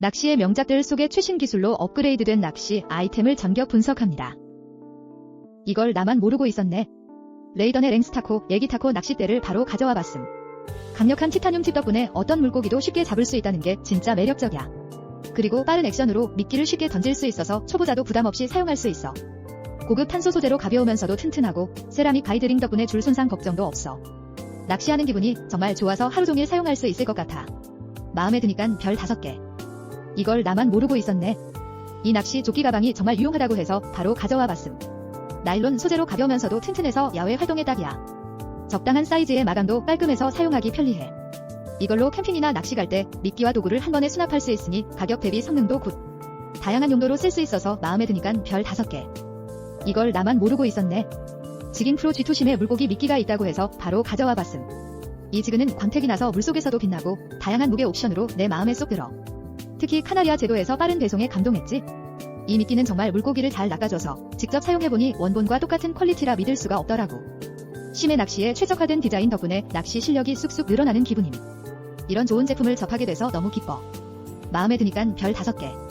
낚시의 명작들 속의 최신 기술로 업그레이드된 낚시 아이템을 전격 분석합니다. 이걸 나만 모르고 있었네. 레이던의 랭스타코, 예기타코 낚싯대를 바로 가져와 봤음. 강력한 티타늄 팁 덕분에 어떤 물고기도 쉽게 잡을 수 있다는 게 진짜 매력적이야. 그리고 빠른 액션으로 미끼를 쉽게 던질 수 있어서 초보자도 부담 없이 사용할 수 있어. 고급 탄소 소재로 가벼우면서도 튼튼하고 세라믹 가이드링 덕분에 줄 손상 걱정도 없어. 낚시하는 기분이 정말 좋아서 하루 종일 사용할 수 있을 것 같아. 마음에 드니깐 별 5개. 이걸 나만 모르고 있었네. 이 낚시 조끼 가방이 정말 유용하다고 해서 바로 가져와 봤음. 나일론 소재로 가벼우면서도 튼튼해서 야외 활동에 딱이야. 적당한 사이즈의 마감도 깔끔해서 사용하기 편리해. 이걸로 캠핑이나 낚시 갈 때 미끼와 도구를 한 번에 수납할 수 있으니 가격 대비 성능도 굿. 다양한 용도로 쓸 수 있어서 마음에 드니깐 별 5개. 이걸 나만 모르고 있었네. 지긴 프로 G2심에 물고기 미끼가 있다고 해서 바로 가져와 봤음. 이 지그는 광택이 나서 물속에서도 빛나고 다양한 무게 옵션으로 내 마음에 쏙 들어. 특히 카나리아 제도에서 빠른 배송에 감동했지. 이 미끼는 정말 물고기를 잘 낚아줘서 직접 사용해보니 원본과 똑같은 퀄리티라 믿을 수가 없더라고. 심해 낚시에 최적화된 디자인 덕분에 낚시 실력이 쑥쑥 늘어나는 기분임. 이런 좋은 제품을 접하게 돼서 너무 기뻐. 마음에 드니깐 별 5개.